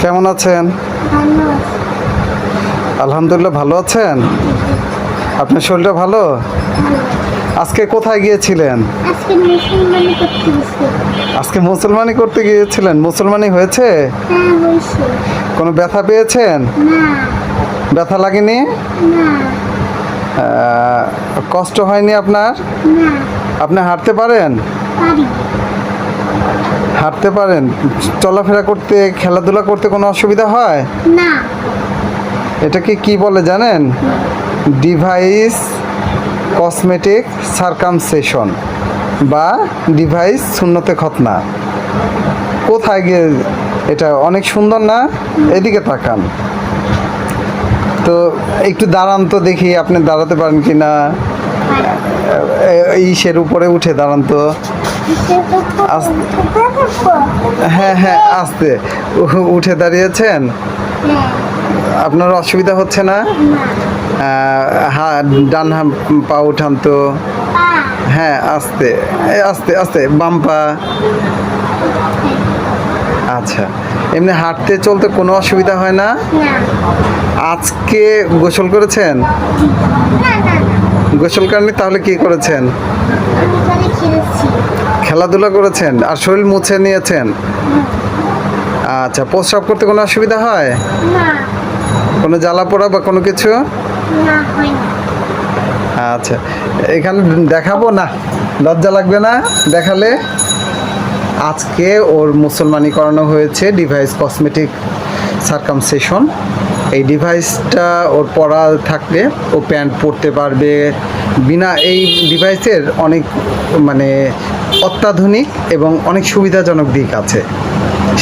কেমন আছেন? আলহামদুলিল্লাহ ভালো আছেন? আপনার শরীরটা ভালো? আজকে কোথায় গিয়েছিলেন? আজকে মুসলমানি করতে গিয়েছিলেন? মুসলমানি হয়েছে? হ্যাঁ কোনো ব্যথা পেয়েছেন? ব্যথা লাগেনি? কষ্ট হয়নি আপনার? আপনি হাঁটতে পারেন? পারি। হাঁটতে পারেন? চলাফেরা করতে খেলাধুলা করতে কোনো অসুবিধা হয়? না। এটাকে কি বলে জানেন? ডিভাইস কসমেটিক সার্কামসেশন বা ডিভাইস শূন্যতে খতনা কোথায় গিয়ে এটা? অনেক সুন্দর না? এদিকে তাকান। তো একটু দাঁড়ান তো দেখি আপনি দাঁড়াতে পারেন কি না ইসের উপরে উঠে দাঁড়ান তো। হ্যাঁ হ্যাঁ আস্তে। উঠে দাঁড়িয়েছেন? হ্যাঁ। আপনার অসুবিধা হচ্ছে না? হ্যাঁ ডান হাম পা উঠান তো। হ্যাঁ আস্তে। আস্তে আস্তে বাম পা। আচ্ছা। এমনি হাঁটতে চলতে কোনো অসুবিধা হয় না? আজকে গোসল করেছেন? গোসল করেননি তাহলে কি করেছেন? খেলাধুলা করেছেন আর শরীর মুছে নিয়েছেন? আচ্ছা প্রস্রাব করতে কোনো অসুবিধা হয়? কোনো জ্বালা পোড়া বা কোনো কিছু? আচ্ছা এখানে দেখাবো না। লজ্জা লাগবে না দেখালে? আজকে ওর মুসলমানি করানো হয়েছে ডিভাইস কসমেটিক সার্কামসেশন এই ডিভাইসটা ওর পরা থাকলে ও প্যান্ট পরতে পারবে। বিনা এই ডিভাইসের অনেক মানে অত্যাধুনিক এবং অনেক সুবিধাজনক দিক আছে।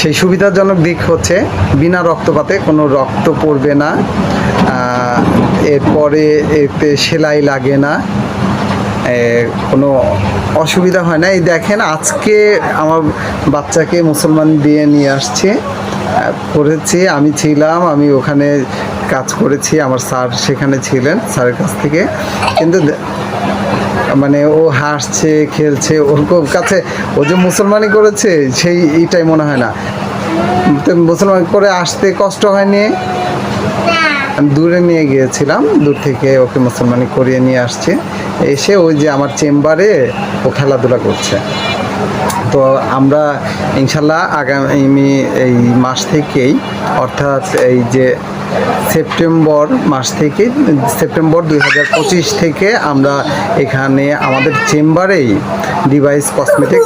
সেই সুবিধাজনক দিক হচ্ছে বিনা রক্তপাতে কোনো রক্ত পড়বে না এরপরে এতে সেলাই লাগে না কোনো অসুবিধা হয় না। এই দেখেন আজকে আমার বাচ্চাকে মুসলমান দিয়ে নিয়ে আসছে করেছি আমি ছিলাম, আমি ওখানে কাজ করেছি, আমার স্যার সেখানে ছিলেন, স্যারের কাছ থেকে। কিন্তু মানে ও হাসছে খেলছে, ওর কাছে ও যে মুসলমানি করেছে, সেই এইটাই মনে হয় না। মুসলমান করে আসতে কষ্ট হয়নি। দূরে নিয়ে গিয়েছিলাম, দূর থেকে ওকে মুসলমানি করিয়ে নিয়ে আসছে। এসে ওই যে আমার চেম্বারে ও খেলাধুলা করছে। তো আমরা ইনশাল্লাহ আগামী এই মাস থেকেই, অর্থাৎ এই যে সেপ্টেম্বর মাস থেকে, সেপ্টেম্বর দুই হাজার পঁচিশ থেকে আমরা এখানে আমাদের চেম্বারেই ডিভাইস কসমেটিক